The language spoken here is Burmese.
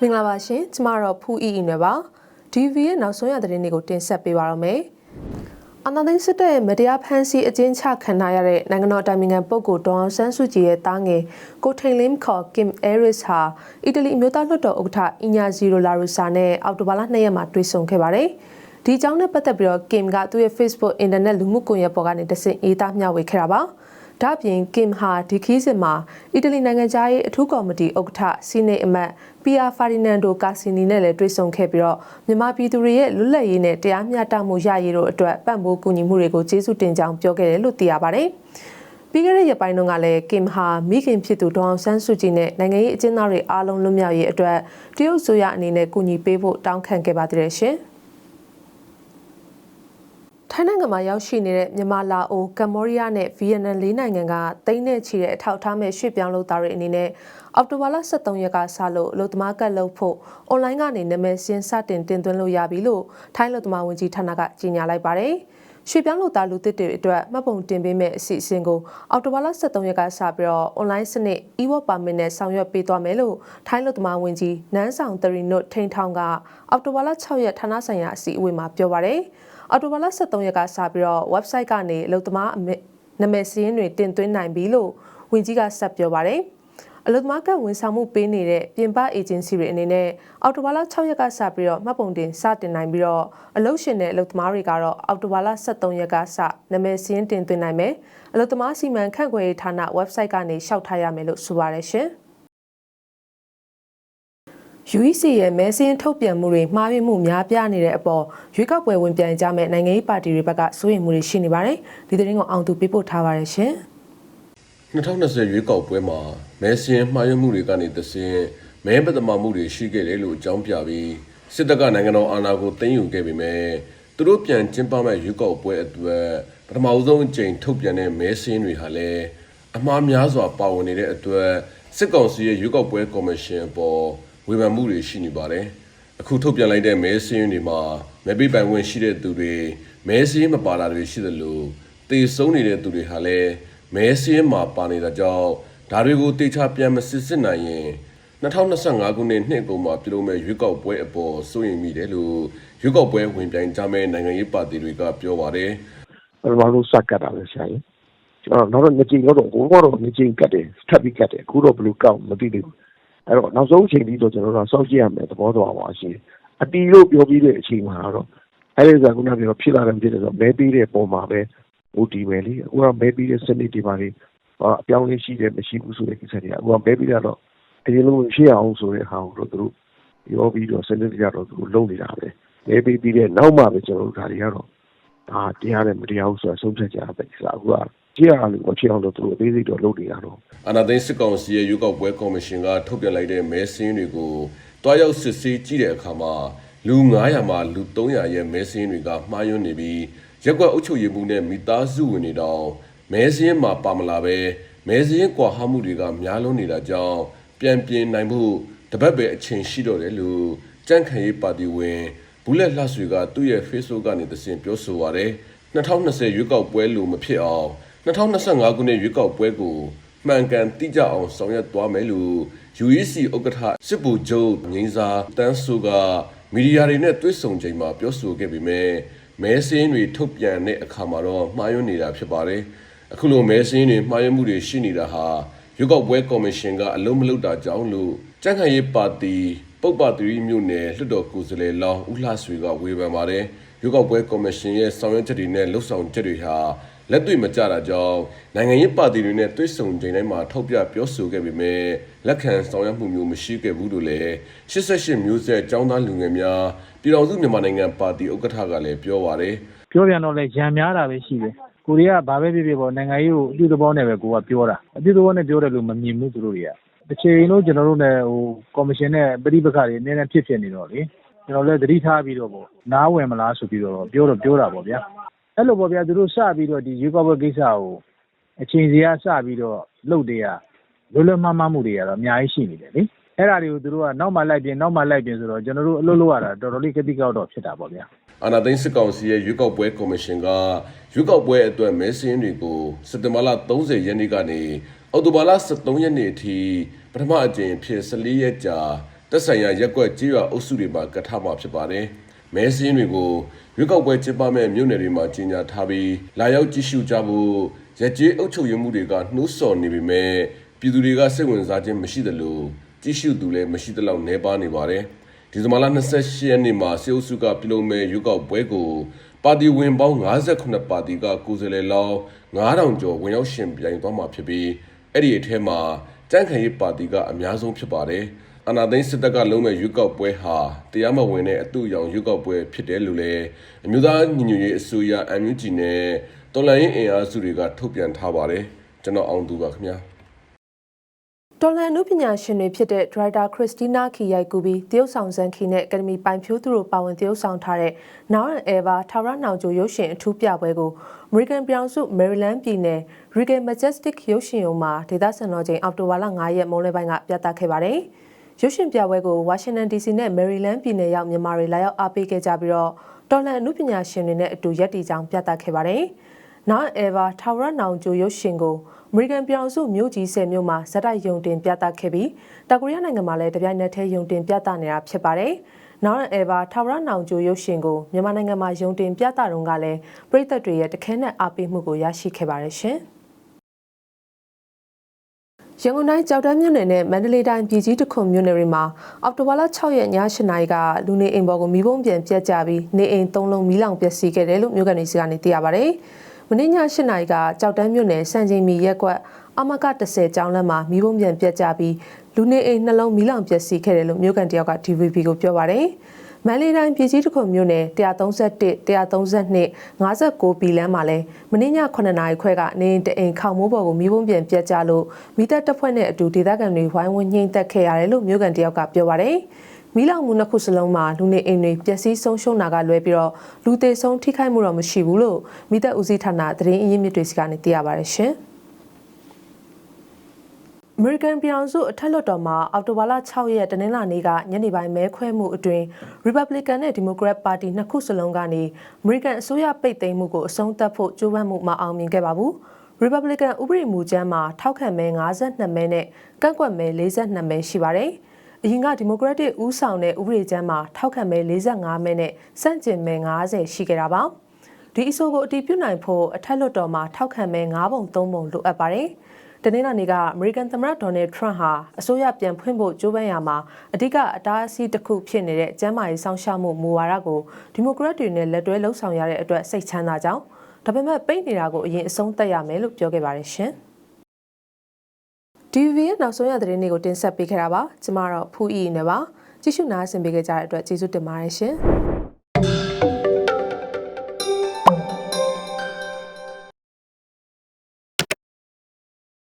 မင်္ဂလာပါရှင်ကျမတော့ဖူးအီအီနယ်ပါ DV ရဲ့နောက်ဆုံးရသတင်းတွေကိုတင်ဆက်ပေးပါရမယ်အနာသိန်းစစ်တပ်ရဲ့မတရားဖမ်းဆီးအကျဉ်းချခံထားရတဲ့နိုင်ငံတော်အတိုင်ပင်ခံပုဂ္ဂိုလ်ဒေါအောင်ဆန်းစုကြည်ရဲ့တားငယ်ကိုထိန်လင်းခေါ်ကင်အဲရစ်ဟာအီတလီအမျိုးသားလွှတ်တော်ဥက္ကဋ္ဌအီညာဇီရိုလာရူဆာနဲ့အောက်တိုဘာလ2ရက်မှာတွေ့ဆုံခဲ့ပါတယ်ဒီအကြောင်းနဲ့ပတ်သက်ပြီးတော့ကင်ကသူ့ရဲ့ Facebook အင်တာနက်လူမှုကွန်ရက်ပေါ်ကနေတဆင့်ရေးသားမျှဝေခဲ့တာပါ။ ဒါ့အပြင်ကင်ဟာဒီခီးစစ်မှာအီတလီနိုင်ငံသားရဲ့အထူးကော်မတီဥက္ကဋ္ဌစီနေအမတ်ပီယာဖာဒီနန်ဒိုကာစီနီနဲ့လည်းတွေ့ဆုံခဲ့ပြီးတော့မြန်မာပြည်သူတွေရဲ့လွတ်လပ်ရေးနဲ့တရားမျှတမှုရရေးတို့အတွက်ပံ့ပိုးကူညီမှုတွေကိုကျေးဇူးတင်ကြောင်းပြောခဲ့တယ်လို့သိရပါတယ်။ပြီးခဲ့တဲ့ရက်ပိုင်းတုန်းကလည်းကင်ဟာမိခင်ဖြစ်သူဒေါအောင်ဆန်းစုကြည်နဲ့နိုင်ငံရေးအကျဉ်းသားတွေအားလုံးလွတ်မြောက်ရေးအတွက်တရုတ်ဆိုရအနေနဲ့ကူညီပေးဖို့တောင်းခံခဲ့ပါသေးတယ်ရှင်။ ထိုင်းနိုင်ငံမှာရောက်ရှိနေတဲ့မြန်မာလာအိုကမ္ဘောဒီးယားနဲ့ဗီယက်နမ်လေးနိုင်ငံကတိမ့်နဲ့ချီတဲ့အထောက်အထားမဲ့ရွှေ့ပြောင်းလုပ်သားတွေအနေနဲ့အောက်တိုဘာလ23ရက်ကစလို့အလုပ်သမားကတ်လုပ်ဖို့အွန်လိုင်းကနေနာမည်စင်းစတင်တင်သွင်းလို့ရပြီလို့ထိုင်းအလုပ်သမားဝန်ကြီးဌာနကကြေညာလိုက်ပါတယ်။ ရွှေ့ပြောင်းလုပ်သားလူသစ်တွေအတွက်မှတ်ပုံတင်ပေးမဲ့အစီအစဉ်ကိုအောက်တိုဘာလ23ရက်ကစပြီးတော့အွန်လိုင်းစနစ် e-work permit နဲ့ဆောင်ရွက်ပေးသွားမယ်လို့ထိုင်းလူသမားဝန်ကြီးနန်းဆောင်တရီနုတ်ထိန်ထောင်ကအောက်တိုဘာလ6ရက်ဌာနဆိုင်ရာအစည်းအဝေးမှာပြောပါတယ်။အော်တိုဘာလ23ရက်ကစပြီးတော့ website ကနေအလုပ်သမားနာမည်စာရင်းတွေတင်သွင်းနိုင်ပြီလို့ဝန်ကြီးကဆက်ပြောပါတယ်။ အလုပ်သမားကဝန်ဆောင်မှုပေးနေတဲ့ပြင်ပအေဂျင်စီတွေအနေနဲ့အော်တိုဘာလ6ရက်ကစပြီးတော့မှတ်ပုံတင်စတင်နိုင်ပြီးတော့အလုပ်ရှင်နဲ့အလုပ်သမားတွေကတော့အော်တိုဘာလ23ရက်ကစနာမည်စာရင်းတင်သွင်းနိုင်မယ်။အလုပ်သမားစီမံခန့်ခွဲရေးဌာန website ကနေရှောက်ထားရမယ်လို့ဆိုပါတယ်ရှင်။ UEC ရဲ့မဲစင်းထုတ်ပြန်မှုတွေမှားယွင်းမှုများပြားနေတဲ့အပေါ်ရွေးကောက်ပွဲဝင်ပြိုင်ကြမဲ့နိုင်ငံရေးပါတီတွေဘက်ကစိုးရိမ်မှုတွေရှိနေပါတယ်။ဒီသတင်းကိုအောင်သူပေးပို့ထားပါတယ်ရှင်။ 2020ရွေးကောက်ပွဲမှာမဲစင်းမှားယွင်းမှုတွေကနေတဆင့်မဲပဒမာမှုတွေရှိခဲ့တယ်လို့အကြောင်းပြပြီးစစ်တပ်ကနိုင်ငံတော်အာဏာကိုသိမ်းယူခဲ့ပေမဲ့သူတို့ပြန်ကျင်းပမဲ့ရွေးကောက်ပွဲအတွက်ပထမအဆုံးအကြိမ်ထုတ်ပြန်တဲ့မဲစင်းတွေဟာလည်းအမှားများစွာပါဝင်နေတဲ့အတွက်စစ်ကောင်စီရဲ့ရွေးကောက်ပွဲကော်မရှင်အပေါ်ဝေဖန်မှုတွေရှိနေပါတယ်။အခုထုတ်ပြန်လိုက်တဲ့မဲစင်းတွေမှာမဲပေးပိုင်ခွင့်ရှိတဲ့သူတွေမဲစင်းမပါတာတွေရှိသလိုတေဆုံးနေတဲ့သူတွေဟာလည်း မဲစင်းမှာပါနေတာကြောင့်ဒါတွေကိုတေချာပြန်မစစ်စစ်နိုင်ရင်2025ခုနှစ်နှစ်အကုန်မှာပြုလုပ်မဲ့ရွေးကောက်ပွဲအပေါ်စိုးရိမ်မိတယ်လို့ရွေးကောက်ပွဲဝင်ပြိုင်ကြမဲ့နိုင်ငံရေးပါတီတွေကပြောပါတယ်ပထမဆုံးစကတ်တာပဲဆရာကြီးကျွန်တော်နောက်တော့ငကြိမ်တော့ကိုကတော့ငကြိမ်ကတ်တယ်ထပ်ပြီးကတ်တယ်အခုတော့ဘယ်လိုကောက်မသိသေးဘူးအဲ့တော့နောက်ဆုံးအချိန်ပြီးတော့ကျွန်တော်တို့စောင့်ကြည့်ရမယ်သဘောတော်ပါရှိအတီလို့ပြောပြီးတဲ့အချိန်မှာတော့အဲ့ဒီကခုနကပြောဖြစ်လာတယ်ဖြစ်တယ်ဆိုတော့မဲပြီးတဲ့ပုံမှာပဲ ဟိုဒီပဲလေအခုကမဲပြီးတဲ့စနစ်တွေပါလေအပြောင်းလဲရှိတယ်မရှိဘူးဆိုတဲ့ကိစ္စတွေကအခုကမဲပြီးတော့အရင်လိုရှိအောင်ဆိုတဲ့ဟာကိုတော့သူတို့ပြောပြီးတော့စနစ်ကြတော့သူတို့လုပ်နေတာပဲမဲပြီးပြီးတဲ့နောက်မှပဲကျွန်တော်တို့ဒါတွေကတော့ဒါတရားနဲ့မတရားဘူးဆိုတာဆုံးဖြတ်ကြတာပဲဆိုတော့အခုကကြည့်ရလို့မဖြစ်အောင်တော့သူတို့အသေးစိတ်တော့လုပ်နေတာတော့အာနာသိန်းစစ်ကောင်စီရဲ့ရွေးကောက်ပွဲကော်မရှင်ကထုတ်ပြန်လိုက်တဲ့မဲစင်းတွေကိုတွားရောက်စစ်ဆေးကြည့်တဲ့အခါမှာလူ900မှာလူ300ရဲ့မဲစင်းတွေကမှားယွင်းနေပြီး ရက်ကွက်အုပ်ချုပ်ရေးမှုနဲ့မိသားစုဝင်တွေတောင်မဲစင်းမှာပါမလာပဲမဲစင်းကွာဟမှုတွေကများလွန်းနေတာကြောင့်ပြန်ပြင်နိုင်ဖို့တပတ်ပဲအချိန်ရှိတော့တယ်လို့ကြန့်ခိုင်ရေးပါတီဝင်ဘူးလက်လှဆွေကသူ့ရဲ့ Facebook ကနေသင်ပြောဆိုပါရယ်2020ရွေးကောက်ပွဲလိုမဖြစ်အောင်2025ခုနှစ်ရွေးကောက်ပွဲကိုမှန်ကန်တိကျအောင်ဆောင်ရွက်သွားမယ်လို့ UEC ဥက္ကဋ္ဌစစ်ဗိုလ်ချုပ်ငင်းစာတန်းစုကမီဒီယာတွေနဲ့တွေ့ဆုံချိန်မှာပြောဆိုခဲ့ပေမဲ့ မဲစင်းတွေထုတ်ပြန်တဲ့အခါမှာတော့မှားယွင်းနေတာဖြစ်ပါတယ်အခုလိုမဲစင်းတွေမှားယွင်းမှုတွေရှိနေတာဟာရွေးကောက်ပွဲကော်မရှင်ကအလုံးမလုံးတာကြောင့်လို့ကြန့်ခိုင်ရေးပါတီပုတ်ပါတီမြို့နယ်လွှတ်တော်ကိုယ်စားလှယ်လောင်းဦးလှဆွေကဝေဖန်ပါတယ်ရွေးကောက်ပွဲကော်မရှင်ရဲ့ဆောင်ရွက်ချက်တွေနဲ့လှုပ်ဆောင်ချက်တွေဟာ လက်တွေ့မကျတာကြောင့်နိုင်ငံရေးပါတီတွေနဲ့တွေ့ဆုံချိန်တိုင်းမှာထောက်ပြပြောဆိုခဲ့ပေမဲ့လက်ခံဆောင်ရွက်မှုမျိုးမရှိခဲ့ဘူးလို့လည်း88မျိုးဆက်ចောင်းသားလူငယ်များပြည်တော်စုမြန်မာနိုင်ငံပါတီဥက္ကဋ္ဌကလည်းပြောပါတယ်ပြောပြန်တော့လဲရံများတာပဲရှိတယ်ကိုရီးယားဘာပဲဖြစ်ဖြစ်ပေါ့နိုင်ငံရေးကိုအပြုသဘောနဲ့ပဲကိုကပြောတာအပြုသဘောနဲ့ပြောတယ်လို့မမြင်ဘူးသူတို့တွေကတစ်ချိန်လုံးကျွန်တော်တို့နဲ့ဟိုကော်မရှင်နဲ့ပြည်ပခါတွေအနည်းနဲ့ဖြစ်ဖြစ်နေတော့လေကျွန်တော်လည်းသတိထားပြီးတော့ပေါ့နားဝင်မလားဆိုပြီးတော့ပြောတော့ပြောတာပေါ့ဗျာ အဲ့လိုပေါ့ဗျာသူတို့စပြီးတော့ဒီရွေးကောက်ပွဲကိစ္စကိုအချိန်စီကစပြီးတော့လှုပ်တွေကလွတ်လွတ်မှားမှားမှုတွေကတော့အများကြီးရှိနေတယ်လေအဲ့ဒါတွေကိုသူတို့ကနောက်မှလိုက်ပြင်နောက်မှလိုက်ပြင်ဆိုတော့ကျွန်တော်တို့အလုပ်လုပ်ရတာတော်တော်လေးကတိကောက်တော့ဖြစ်တာပေါ့ဗျာအာနာသိန်းစစ်ကောင်စီရဲ့ရွေးကောက်ပွဲကော်မရှင်ကရွေးကောက်ပွဲအတွက်မဲစင်းတွေကိုစက်တင်ဘာလ30ရက်နေ့ကနေအော်တိုဘာလ23ရက်နေ့အထိပထမအကြိမ်ဖြစ်14ရက်ကြာတက်ဆိုင်ရာရက်ကွက်ကြေးရွာအုပ်စုတွေမှာကတ်ထမှာဖြစ်ပါတယ်။ မဲစင်းတွေကိုရွေးကောက်ပွဲကျင်းပမဲ့မြို့နယ်တွေမှာကြီးညာထားပြီးလာရောက်ကြည့်ရှုကြဖို့ရက်ကျေးအုပ်ချုပ်ရေးမှုတွေကနှိုးဆော်နေပေမဲ့ပြည်သူတွေကစိတ်ဝင်စားခြင်းမရှိသလိုကြည့်ရှုသူလည်းမရှိသလောက်နှဲပါနေပါတယ်။ဒီဇင်ဘာလ28ရက်နေ့မှာစေအုပ်စုကပြုလုပ်မဲ့ရွေးကောက်ပွဲကိုပါတီဝင်ပေါင်း58ပါတီကကိုယ်စားလှယ်လောင်း9000ကျော်ဝင်ရောက်ရှင်ပြိုင်သွားမှာဖြစ်ပြီးအဲ့ဒီအထဲမှာကြန့်ခိုင်ရေးပါတီကအများဆုံးဖြစ်ပါတယ်။ အနာသိန်းစစ်တပ်ကလုံးမဲ့ရွေးကောက်ပွဲဟာတရားမဝင်တဲ့အတူရောင်ရွေးကောက်ပွဲဖြစ်တယ်လို့လည်းအမျိုးသားညီညွတ်ရေးအစိုးရ MUG နဲ့တော်လှန်ရေးအင်အားစုတွေကထုတ်ပြန်ထားပါတယ်။ကျွန်တော်အောင်သူပါခင်ဗျာ။တော်လန်နုပညာရှင်တွေဖြစ်တဲ့ဒရိုက်တာခရစ်စတီးနာခီရိုက်ကူပြီးတရုတ်ဆောင်ဇန်ခီနဲ့အကယ်ဒမီပိုင်ဖြိုးသူတို့ပါဝင်တရုတ်ဆောင်ထားတဲ့ Now and Ever ထာဝရနောင်ကျိုရုပ်ရှင်အထူးပြပွဲကို American ပြည်ထောင်စု Maryland ပြည်နယ် Regal Majestic ရုပ်ရှင်ရုံမှာဒေသစံတော်ချိန်အောက်တိုဘာလ9ရက်မွန်းလွဲပိုင်းကပြသခဲ့ပါတယ်။ ရုပ်ရှင်ပြပွဲကို Washington DC နဲ့ Maryland ပြည်နယ်ရောက်မြန်မာတွေလာရောက်အားပေးခဲ့ကြပြီးတော့တော်လန်အနုပညာရှင်တွေနဲ့အတူရက်တီကြောင်ပြသခဲ့ပါတယ်။ Now and Ever ထာဝရနောင်ကျိုရုပ်ရှင်ကိုအမေရိကန်ပြည်ထောင်စုမြို့ကြီးဆယ်မြို့မှာဇက်တိုက်ယုံတင်ပြသခဲ့ပြီးတောင်ကိုရီးယားနိုင်ငံမှာလည်းတပြိုင်နက်တည်းယုံတင်ပြသနေတာဖြစ်ပါတယ်။ Now and Ever ထာဝရနောင်ကျိုရုပ်ရှင်ကိုမြန်မာနိုင်ငံမှာယုံတင်ပြသတုန်းကလည်းပြည်သက်တွေရဲ့တခဲနဲ့အားပေးမှုကိုရရှိခဲ့ပါတယ်ရှင်။ ရန်ကုန်တိုင်းကြောက်တန်းမြို့နယ်နဲ့မန္တလေးတိုင်းပြည်ကြီးတခွန်မြို့နယ်တွေမှာအောက်တိုဘာလ6ရက်ည7နာရီကလူနေအိမ်ပေါ်ကိုမီးပုံပြန်ပြတ်ကြပြီးနေအိမ်၃လုံးမီးလောင်ပျက်စီးခဲ့တယ်လို့မြို့ကန်တွေစီကနေသိရပါဗျ။မနေ့ည7နာရီကကြောက်တန်းမြို့နယ်စံချိန်မီရက်ကွက်အမက30ကျောင်းလမ်းမှာမီးပုံပြန်ပြတ်ကြပြီးလူနေအိမ်နှလုံးမီးလောင်ပျက်စီးခဲ့တယ်လို့မြို့ကန်တယောက်က TVB ကိုပြောပါဗျ။ မန္တလေးတိုင်းပြည်ကြီးတခွန်မြို့နယ်131 132 59ပြည်လမ်းမှာလဲမင်းည9နာရီခွဲကနေအိမ်တအိမ်ခေါင်မိုးပေါ်ကိုမိဘုံပြန်ပြတ်ကြလို့မိသက်တပ်ဖွဲ့နဲ့အတူဒေသခံတွေဝိုင်းဝန်းညှိမ့်သက်ခဲ့ရတယ်လို့မြို့ကန်တယောက်ကပြောပါတယ်မီးလောင်မှုနှစ်ခုစလုံးမှာလူနေအိမ်တွေပျက်စီးဆုံးရှုံးတာကလွဲပြီးတော့လူသေးဆုံးထိခိုက်မှုတော့မရှိဘူးလို့မိသက်ဦးစီးဌာနသတင်းအရင်းမြစ်တွေစီကနေသိရပါတယ်ရှင်။ American ပြည်အောင်စုအထက်လွှတ်တော်မှာအောက်တိုဘာလ6ရက်တနင်္လာနေ့ကညနေပိုင်းမဲခွဲမှုအတွင်း Republican နဲ့ Democrat ပါတီနှစ်ခုစလုံးကနေ American အစိုးရပိတ်သိမ်းမှုကိုအဆုံးသတ်ဖို့ကြိုးပမ်းမှုမအောင်မြင်ခဲ့ပါဘူး။ Republican ဥပဒေမူကြမ်းမှာထောက်ခံမဲ52မဲနဲ့ကန့်ကွက်မဲ42မဲရှိပါတယ်။အရင်က Democratic ဦးဆောင်တဲ့ဥပဒေကြမ်းမှာထောက်ခံမဲ45မဲနဲ့စန့်ကျင်မဲ90ရှိခဲ့တာပါ။ဒီအဆိုကိုအတည်ပြုနိုင်ဖို့အထက်လွှတ်တော်မှာထောက်ခံမဲ9ပုံ3ပုံလိုအပ်ပါတယ်။ တနင်္လာနေ့ကအမေရိကန်သမ္မတဒေါ်နယ်ထရန့်ဟာအစိုးရပြန်ဖွင့်ဖို့ကြိုးပမ်းရမှာအဓိကအတားအဆီးတစ်ခုဖြစ်နေတဲ့ကျန်းမာရေးဆောင်ရှောက်မှုမူဝါဒကိုဒီမိုကရက်တွေနဲ့လက်တွဲလှုပ်ဆောင်ရတဲ့အတွက်စိတ်ချမ်းသာကြောင်းဒါပေမဲ့ပိတ်နေတာကိုအရင်အဆုံးသတ်ရမယ်လို့ပြောခဲ့ပါတယ်ရှင်။ DVB ရဲ့နောက်ဆုံးရသတင်းတွေကိုတင်ဆက်ပေးခဲ့တာပါ။ကျမတော့ဖူးအီနဲ့ပါ။ကြည့်ရှုနားဆင်ပေးကြတဲ့အတွက်ကျေးဇူးတင်ပါတယ်ရှင်။